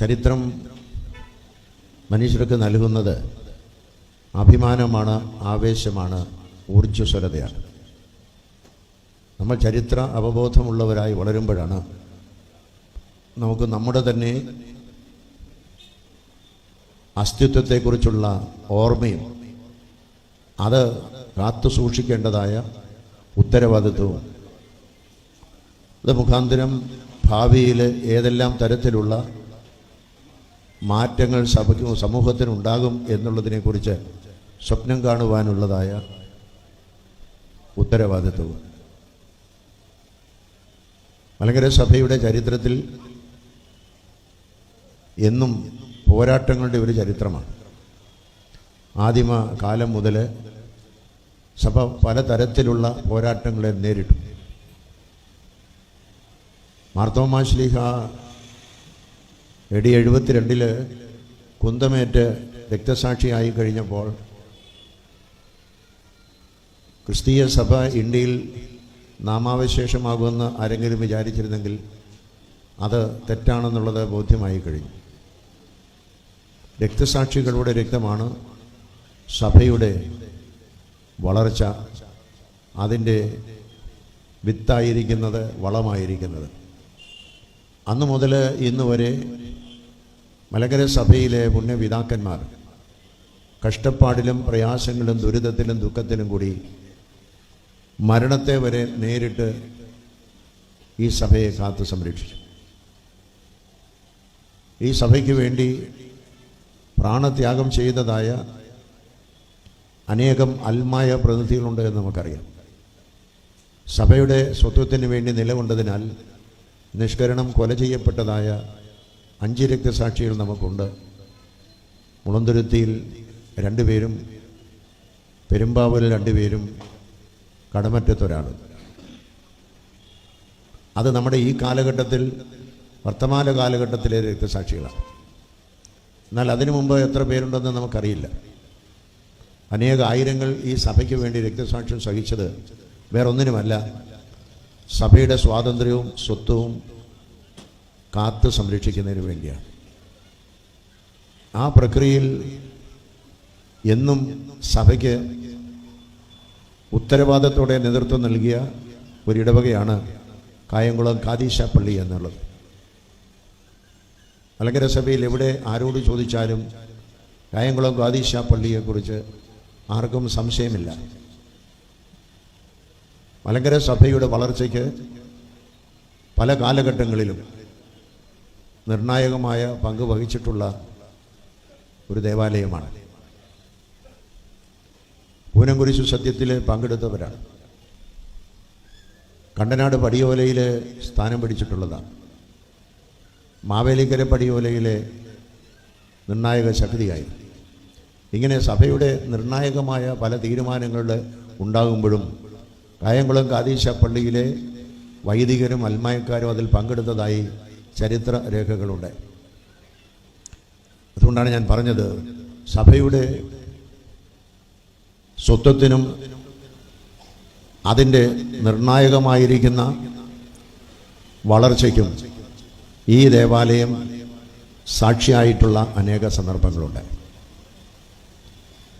ചരിത്രം മനുഷ്യർക്ക് നൽകുന്നത് അഭിമാനമാണ് ആവേശമാണ് ഊർജസ്വലതയാണ്. നമ്മൾ ചരിത്ര അവബോധമുള്ളവരായി വളരുമ്പോഴാണ് നമുക്ക് നമ്മുടെ തന്നെ അസ്തിത്വത്തെക്കുറിച്ചുള്ള ഓർമ്മയും അത് കാത്തു സൂക്ഷിക്കേണ്ടതായ ഉത്തരവാദിത്വവും അത് മുഖാന്തരം ഭാവിയിൽ ഏതെല്ലാം തരത്തിലുള്ള മാറ്റങ്ങൾ സഭയ്ക്കും സമൂഹത്തിനുണ്ടാകും എന്നുള്ളതിനെക്കുറിച്ച് സ്വപ്നം കാണുവാനുള്ളതായ ഉത്തരവാദിത്വവും. മലങ്കര സഭയുടെ ചരിത്രത്തിൽ എന്നും പോരാട്ടങ്ങളുടെ ഒരു ചരിത്രമാണ്. ആദിമ കാലം മുതൽ സഭ പലതരത്തിലുള്ള പോരാട്ടങ്ങളെ നേരിട്ടു. മാർത്തോമാശ്ലീഹ എ ഡി എഴുപത്തിരണ്ടിൽ കുന്തമേറ്റ് രക്തസാക്ഷിയായി കഴിഞ്ഞപ്പോൾ ക്രിസ്തീയ സഭ ഇന്ത്യയിൽ നാമാവശേഷമാകുമെന്ന് ആരെങ്കിലും വിചാരിച്ചിരുന്നെങ്കിൽ അത് തെറ്റാണെന്നുള്ളത് ബോധ്യമായി കഴിഞ്ഞു. രക്തസാക്ഷികളുടെ രക്തമാണ് സഭയുടെ വളർച്ച. അതിന്റെ വിത്തായിരിക്കുന്നത് വളമായിരിക്കുന്നത്. അന്ന് മുതൽ ഇന്ന് വരെ മലകര സഭയിലെ പുണ്യപിതാക്കന്മാർ കഷ്ടപ്പാടിലും പ്രയാസങ്ങളിലും ദുരിതത്തിലും ദുഃഖത്തിലും കൂടി മരണത്തെ വരെ നേരിട്ട് ഈ സഭയെ കാത്തു സംരക്ഷിച്ചു. ഈ സഭയ്ക്ക് വേണ്ടി പ്രാണത്യാഗം ചെയ്തതായ അനേകം അൽമായ പ്രതിനിധികളുണ്ട് എന്ന് നമുക്കറിയാം. സഭയുടെ സ്വത്വത്തിന് വേണ്ടി നിലകൊണ്ടതിനാൽ നിഷ്കരണം കൊല ചെയ്യപ്പെട്ടതായ അഞ്ച് രക്തസാക്ഷികൾ നമുക്കുണ്ട്. മുളന്തുരുത്തിയിൽ രണ്ടുപേരും പെരുമ്പാവൂരിൽ രണ്ടുപേരും കടമറ്റത്തൊരാൾ അത് നമ്മുടെ ഈ കാലഘട്ടത്തിൽ വർത്തമാന കാലഘട്ടത്തിലെ രക്തസാക്ഷികളാണ്. എന്നാൽ അതിനു മുമ്പ് എത്ര പേരുണ്ടെന്ന് നമുക്കറിയില്ല. അനേക ആയിരങ്ങൾ ഈ സഭയ്ക്ക് വേണ്ടി രക്തസാക്ഷ്യം സഹിച്ചത് വേറൊന്നിനുമല്ല സഭയുടെ സ്വാതന്ത്ര്യവും സ്വത്വവും കാത്തു സംരക്ഷിക്കുന്നതിന് വേണ്ടിയാണ്. ആ പ്രക്രിയയിൽ എന്നും സഭയ്ക്ക് ഉത്തരവാദത്തോടെ നേതൃത്വം നൽകിയ ഒരിടവകയാണ് കായംകുളം കാതീശ പള്ളി എന്നുള്ളത്. മലങ്കര സഭയിൽ എവിടെ ആരോട് ചോദിച്ചാലും കായംകുളം കാതീശ പള്ളിയെക്കുറിച്ച് ആർക്കും സംശയമില്ല. മലങ്കര സഭയുടെ വളർച്ചയ്ക്ക് പല കാലഘട്ടങ്ങളിലും നിർണായകമായ പങ്ക് വഹിച്ചിട്ടുള്ള ഒരു ദേവാലയമാണ്. പൂനംകുരിശു സത്യത്തിൽ പങ്കെടുത്തവരാണ്. കണ്ടനാട് പടിയോലയിൽ സ്ഥാനം പിടിച്ചിട്ടുള്ളതാണ്. മാവേലിക്കര പടിയോലയിലെ നിർണായക ശക്തിയായി ഇങ്ങനെ സഭയുടെ നിർണായകമായ പല തീരുമാനങ്ങളുടെ ഉണ്ടാകുമ്പോഴും കായംകുളം കാതീശ പള്ളിയിലെ വൈദികരും അൽമായക്കാരും അതിൽ പങ്കെടുത്തതായി ചരിത്ര രേഖകളുണ്ട്. അതുകൊണ്ടാണ് ഞാൻ പറഞ്ഞത് സഭയുടെ സ്വത്വത്തിനും അതിന്റെ നിർണായകമായിരിക്കുന്ന വളർച്ചയ്ക്കും ഈ ദേവാലയം സാക്ഷിയായിട്ടുള്ള അനേക സന്ദർഭങ്ങളുണ്ട്.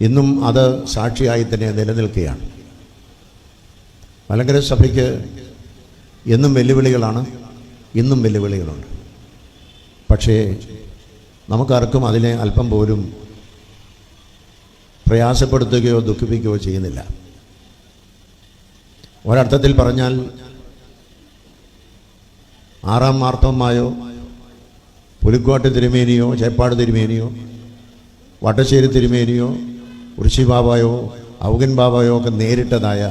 ഇന്നും അത് സാക്ഷിയായി തന്നെ നിലനിൽക്കുകയാണ്. മലങ്കര സഭയ്ക്ക് എന്നും വെല്ലുവിളികളാണ് ഇന്നും വെല്ലുവിളികളുണ്ട്. പക്ഷേ നമുക്കാർക്കും അതിനെ അല്പം പോലും പ്രയാസപ്പെടുത്തുകയോ ദുഃഖിപ്പിക്കുകയോ ചെയ്യുന്നില്ല. ഒരർത്ഥത്തിൽ പറഞ്ഞാൽ ആറാം മാർത്തമായോ പുലിക്കോട്ട് തിരുമേനിയോ ചേപ്പാട് തിരുമേനിയോ വട്ടശ്ശേരി തിരുമേനിയോ ഉർശി ബാബായോ ഔഗൻ ബാബായോ ഒക്കെ നേരിട്ടതായ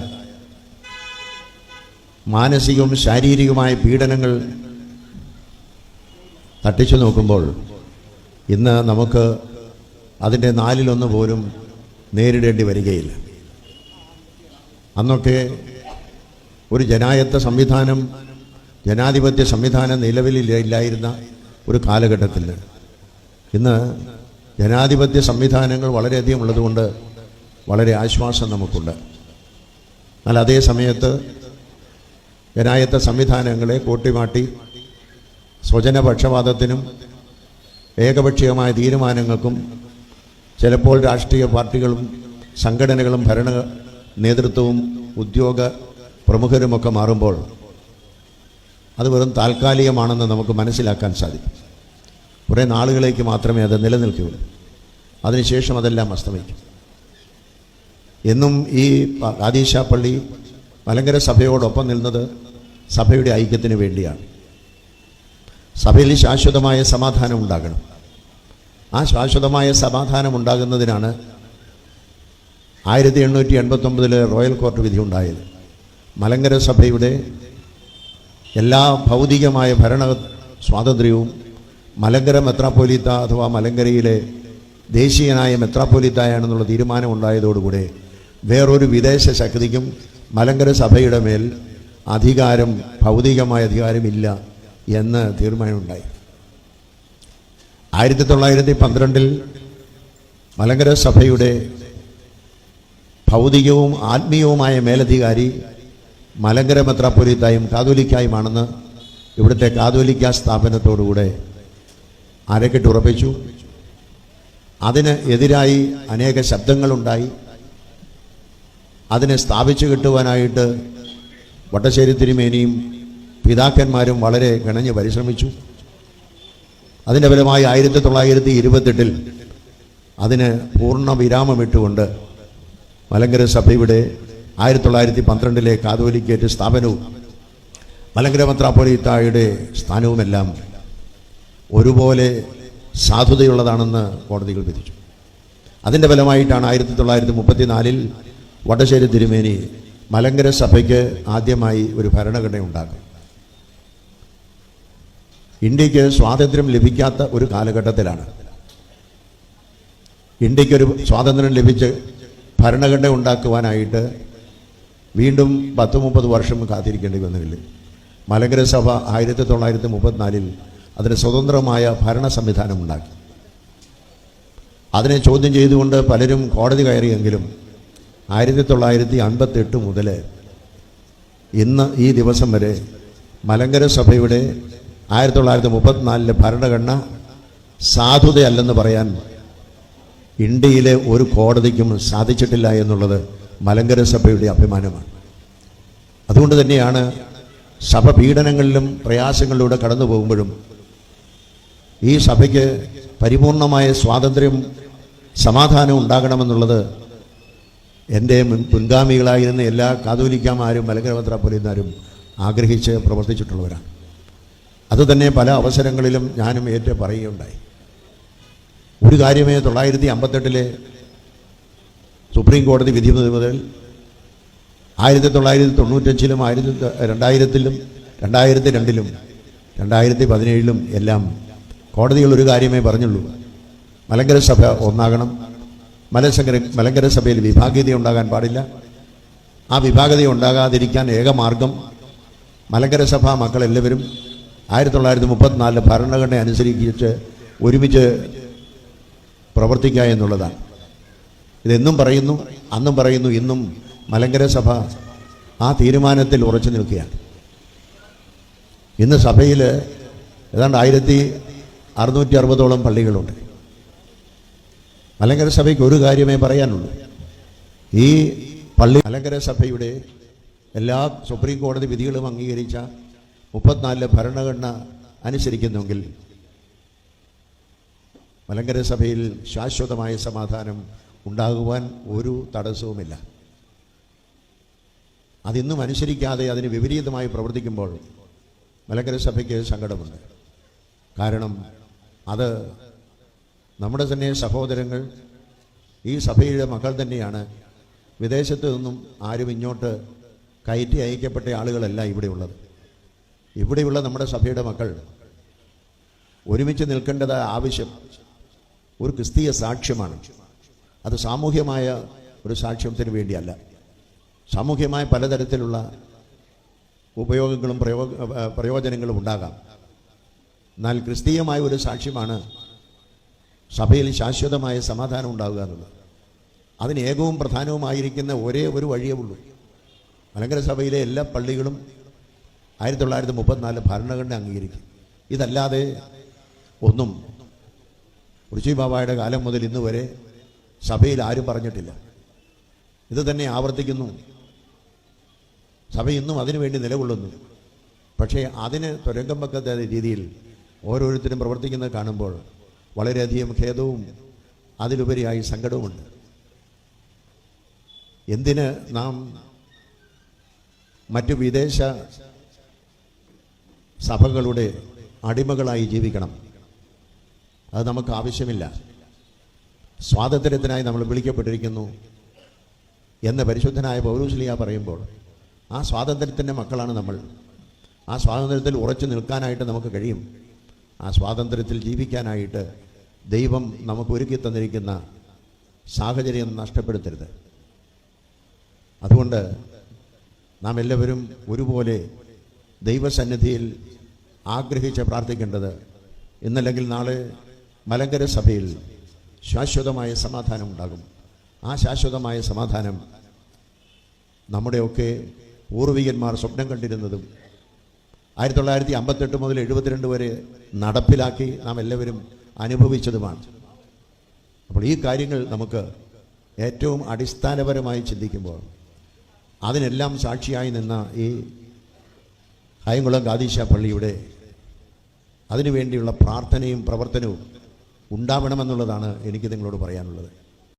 മാനസികവും ശാരീരികവുമായ പീഡനങ്ങൾ തട്ടിച്ചു നോക്കുമ്പോൾ ഇന്ന് നമുക്ക് അതിന്റെ നാലിലൊന്ന് പോലും നേരിടേണ്ടി വരികയില്ല. അന്നൊക്കെ ഒരു ജനായത്ത സംവിധാനം ജനാധിപത്യ സംവിധാനം നിലവിലില്ലായിരുന്ന ഒരു കാലഘട്ടത്തിൽ. ഇന്ന് ജനാധിപത്യ സംവിധാനങ്ങൾ വളരെയധികം ഉള്ളതുകൊണ്ട് വളരെ ആശ്വാസം നമുക്കുണ്ട്. എന്നാൽ അതേ സമയത്ത് ജനായത്ത സംവിധാനങ്ങളെ കൂട്ടിമാട്ടി സ്വജനപക്ഷപാതത്തിനും ഏകപക്ഷീയമായ തീരുമാനങ്ങൾക്കും ചിലപ്പോൾ രാഷ്ട്രീയ പാർട്ടികളും സംഘടനകളും ഭരണ നേതൃത്വവും ഉദ്യോഗ പ്രമുഖരുമൊക്കെ മാറുമ്പോൾ അത് വെറും താൽക്കാലികമാണെന്ന് നമുക്ക് മനസ്സിലാക്കാൻ സാധിക്കും. കുറേ നാളുകളേക്ക് മാത്രമേ അത് നിലനിൽക്കുകയുള്ളൂ. അതിനുശേഷം അതെല്ലാം അസ്തമിക്കും. എന്നും ഈ ആദീശ പള്ളി മലങ്കര സഭയോടൊപ്പം നിന്നത് സഭയുടെ ഐക്യത്തിന് വേണ്ടിയാണ്. സഭയിൽ ശാശ്വതമായ സമാധാനം ഉണ്ടാകണം. ആ ശാശ്വതമായ സമാധാനം ഉണ്ടാകുന്നതിനാണ് ആയിരത്തി എണ്ണൂറ്റി എൺപത്തൊമ്പതിലെ റോയൽ കോർട്ട് വിധി ഉണ്ടായത്. മലങ്കര സഭയുടെ എല്ലാ ഭൗതികമായ ഭരണ സ്വാതന്ത്ര്യവും മലങ്കര മെത്രാപ്പോലീത്ത അഥവാ മലങ്കരയിലെ ദേശീയനായ മെത്രാപ്പോലീത്തായാണെന്നുള്ള തീരുമാനം ഉണ്ടായതോടുകൂടെ വേറൊരു വിദേശ ശക്തിക്കും മലങ്കര സഭയുടെ മേൽ അധികാരം ഭൗതികമായ അധികാരമില്ല എന്ന് തീരുമാനമുണ്ടായി. ആയിരത്തി തൊള്ളായിരത്തി പന്ത്രണ്ടിൽ മലങ്കര സഭയുടെ ഭൗതികവും ആത്മീയവുമായ മേലധികാരി മലങ്കര മെത്രാപ്പൊലീത്തായും കാതോലിക്കായുമാണെന്ന് ഇവിടുത്തെ കാതോലിക്ക സ്ഥാപനത്തോടുകൂടെ അരക്കിട്ട് ഉറപ്പിച്ചു. അതിന് എതിരായി അനേക ശബ്ദങ്ങളുണ്ടായി. അതിനെ സ്ഥാപിച്ചു കിട്ടുവാനായിട്ട് വട്ടശ്ശേരി തിരുമേനിയും പിതാക്കന്മാരും വളരെ കിണഞ്ഞ് പരിശ്രമിച്ചു. അതിന്റെ ഫലമായി ആയിരത്തി തൊള്ളായിരത്തി ഇരുപത്തെട്ടിൽ അതിന് പൂർണ വിരാമമിട്ടുകൊണ്ട് മലങ്കര സഭയുടെ ആയിരത്തി തൊള്ളായിരത്തി പന്ത്രണ്ടിലെ കാതോലിക്കേറ്റ് സ്ഥാപനവും മലങ്കര മത്രാപ്പൊലിത്തായുടെ സ്ഥാനവുമെല്ലാം ഒരുപോലെ സാധുതയുള്ളതാണെന്ന് കോടതികൾ വിധിച്ചു. അതിന്റെ ഫലമായിട്ടാണ് ആയിരത്തി തൊള്ളായിരത്തി മുപ്പത്തിനാലിൽ വടശ്ശേരി തിരുമേനി മലങ്കര സഭയ്ക്ക് ആദ്യമായി ഒരു ഭരണഘടന ഉണ്ടാക്കും ഇന്ത്യയ്ക്ക് സ്വാതന്ത്ര്യം ലഭിക്കാത്ത ഒരു കാലഘട്ടത്തിലാണ്. ഇന്ത്യക്കൊരു സ്വാതന്ത്ര്യം ലഭിച്ച് ഭരണഘടന ഉണ്ടാക്കുവാനായിട്ട് വീണ്ടും പത്ത് മുപ്പത് വർഷം കാത്തിരിക്കേണ്ടി വന്നില്ല. മലങ്കര സഭ ആയിരത്തി തൊള്ളായിരത്തി മുപ്പത്തിനാലിൽ അതിന് സ്വതന്ത്രമായ ഭരണ സംവിധാനം ഉണ്ടാക്കി. അതിനെ ചോദ്യം ചെയ്തുകൊണ്ട് പലരും കോടതി കയറിയെങ്കിലും ആയിരത്തി തൊള്ളായിരത്തി അൻപത്തെട്ട് മുതൽ ഇന്ന് ഈ ദിവസം വരെ മലങ്കര സഭയുടെ ആയിരത്തി തൊള്ളായിരത്തി മുപ്പത്തിനാലിലെ ഭരണഘടന സാധുതയല്ലെന്ന് പറയാൻ ഇന്ത്യയിലെ ഒരു കോടതിക്കും സാധിച്ചിട്ടില്ല എന്നുള്ളത് മലങ്കര സഭയുടെ അഭിമാനമാണ്. അതുകൊണ്ട് തന്നെയാണ് സഭ പീഡനങ്ങളിലും പ്രയാസങ്ങളിലൂടെ കടന്നു പോകുമ്പോഴും ഈ സഭയ്ക്ക് പരിപൂർണമായ സ്വാതന്ത്ര്യം സമാധാനം ഉണ്ടാകണമെന്നുള്ളത് എന്റെ മുൻ മുൻഗാമികളായിരുന്ന എല്ലാ കാതോലിക്കാമാരും മലങ്കര മെത്രാപ്പൊലിയന്മാരും ആഗ്രഹിച്ച് പ്രവർത്തിച്ചിട്ടുള്ളവരാണ്. അതുതന്നെ പല അവസരങ്ങളിലും ഞാനും ഏറ്റ പറയുകയുണ്ടായി. ഒരു കാര്യമേ തൊള്ളായിരത്തി അമ്പത്തെട്ടിലെ സുപ്രീം കോടതി വിധി മുതൽ ആയിരത്തി തൊള്ളായിരത്തി തൊണ്ണൂറ്റഞ്ചിലും ആയിരത്തി രണ്ടായിരത്തിലും രണ്ടായിരത്തി രണ്ടിലും രണ്ടായിരത്തി പതിനേഴിലും എല്ലാം കോടതികൾ ഒരു കാര്യമേ പറഞ്ഞുള്ളൂ. മലങ്കര സഭ ഒന്നാകണം. മലസങ്കര മലങ്കര സഭയിൽ വിഭാഗീയത ഉണ്ടാകാൻ പാടില്ല. ആ വിഭാഗത ഉണ്ടാകാതിരിക്കാൻ ഏകമാർഗം മലങ്കര സഭ മക്കളെല്ലാവരും ആയിരത്തി തൊള്ളായിരത്തി മുപ്പത്തിനാലിലെ ഭരണഘടന അനുസരിച്ച് ഒരുമിച്ച് പ്രവർത്തിക്കുക എന്നുള്ളതാണ്. ഇതെന്നും പറയുന്നു അന്നും പറയുന്നു ഇന്നും മലങ്കര സഭ ആ തീരുമാനത്തിൽ ഉറച്ചു നിൽക്കുകയാണ്. ഇന്ന് സഭയിൽ ഏതാണ്ട് ആയിരത്തി അറുന്നൂറ്റി അറുപതോളം പള്ളികളുണ്ട്. മലങ്കര സഭയ്ക്ക് ഒരു കാര്യമേ പറയാനുള്ളൂ. ഈ പള്ളി മലങ്കര സഭയുടെ എല്ലാ സുപ്രീം കോടതി വിധികളും അംഗീകരിച്ച മുപ്പത്തിനാലിലെ ഭരണഘടന അനുസരിക്കുന്നെങ്കിൽ മലങ്കര സഭയിൽ ശാശ്വതമായ സമാധാനം ഉണ്ടാകുവാൻ ഒരു തടസ്സവുമില്ല. അതിന്നും അനുസരിക്കാതെ അതിന് വിപരീതമായി പ്രവർത്തിക്കുമ്പോൾ മലങ്കര സഭയ്ക്ക് സങ്കടമുണ്ട്. കാരണം അത് നമ്മുടെ തന്നെ സഹോദരങ്ങൾ ഈ സഭയുടെ മക്കൾ തന്നെയാണ് വിദേശത്ത് നിന്നും ആരും ഇങ്ങോട്ട് കയറ്റി അയക്കപ്പെട്ട ആളുകളല്ല ഇവിടെയുള്ളത് ഇവിടെയുള്ള നമ്മുടെ സഭയുടെ മക്കൾ ഒരുമിച്ച് നിൽക്കേണ്ടത് ആവശ്യം ഒരു ക്രിസ്തീയ സാക്ഷ്യമാണ്. അത് സാമൂഹ്യമായ ഒരു സാക്ഷ്യത്തിന് വേണ്ടിയല്ല. സാമൂഹ്യമായ പലതരത്തിലുള്ള ഉപയോഗങ്ങളും പ്രയോജനങ്ങളും ഉണ്ടാകാം. എന്നാൽ ക്രിസ്തീയമായ ഒരു സാക്ഷ്യമാണ് സഭയിൽ ശാശ്വതമായ സമാധാനം ഉണ്ടാവുക എന്നുള്ളത്. അതിന് ഏകവും പ്രധാനവുമായിരിക്കുന്ന ഒരേ ഒരു വഴിയേ ഉള്ളൂ. മലങ്കര സഭയിലെ എല്ലാ പള്ളികളും ആയിരത്തി തൊള്ളായിരത്തി മുപ്പത്തിനാല് ഭരണഘടന അംഗീകരിക്കും. ഇതല്ലാതെ ഒന്നും ഉർച്ചി ബാബായുടെ കാലം മുതൽ ഇന്ന് വരെ സഭയിൽ ആരും പറഞ്ഞിട്ടില്ല. ഇത് തന്നെ ആവർത്തിക്കുന്നു. സഭ ഇന്നും അതിനുവേണ്ടി നിലകൊള്ളുന്നു. പക്ഷേ അതിന് തുരങ്കം വെക്കാത്ത രീതിയിൽ ഓരോരുത്തരും പ്രവർത്തിക്കുന്നത് കാണുമ്പോൾ വളരെയധികം ഖേദവും അതിലുപരിയായി സങ്കടവുമുണ്ട്. എന്തിന് നാം മറ്റു വിദേശ സഭകളുടെ അടിമകളായി ജീവിക്കണം? അത് നമുക്ക് ആവശ്യമില്ല. സ്വാതന്ത്ര്യത്തിനായി നമ്മൾ വിളിക്കപ്പെട്ടിരിക്കുന്നു എന്ന് പരിശുദ്ധനായ പൗരൂസ്ലിയ പറയുമ്പോൾ ആ സ്വാതന്ത്ര്യത്തിന്റെ മക്കളാണ് നമ്മൾ. ആ സ്വാതന്ത്ര്യത്തിൽ ഉറച്ചു നിൽക്കാനായിട്ട് നമുക്ക് കഴിയും. ആ സ്വാതന്ത്ര്യത്തിൽ ജീവിക്കാനായിട്ട് ദൈവം നമുക്ക് ഒരുക്കി തന്നിരിക്കുന്ന സാഹചര്യം നഷ്ടപ്പെടുത്തരുത്. അതുകൊണ്ട് നാം എല്ലാവരും ഒരുപോലെ ദൈവസന്നിധിയിൽ ആഗ്രഹിച്ച് പ്രാർത്ഥിക്കേണ്ടത് ഇന്നല്ലെങ്കിൽ നാളെ മലങ്കര സഭയിൽ ശാശ്വതമായ സമാധാനം ഉണ്ടാകും. ആ ശാശ്വതമായ സമാധാനം നമ്മുടെയൊക്കെ പൂർവികന്മാർ സ്വപ്നം കണ്ടിരുന്നതും ആയിരത്തി തൊള്ളായിരത്തി അമ്പത്തെട്ട് മുതൽ എഴുപത്തിരണ്ട് വരെ നടപ്പിലാക്കി നാം എല്ലാവരും അനുഭവിച്ചതുമാണ്. അപ്പോൾ ഈ കാര്യങ്ങൾ നമുക്ക് ഏറ്റവും അടിസ്ഥാനപരമായി ചിന്തിക്കുമ്പോൾ അതിനെല്ലാം സാക്ഷിയായി നിന്ന ഈ കായംകുളം കാതീശ പള്ളിയുടെ അതിനുവേണ്ടിയുള്ള പ്രാർത്ഥനയും പ്രവർത്തനവും ഉണ്ടാവണമെന്നുള്ളതാണ് എനിക്ക് നിങ്ങളോട് പറയാനുള്ളത്.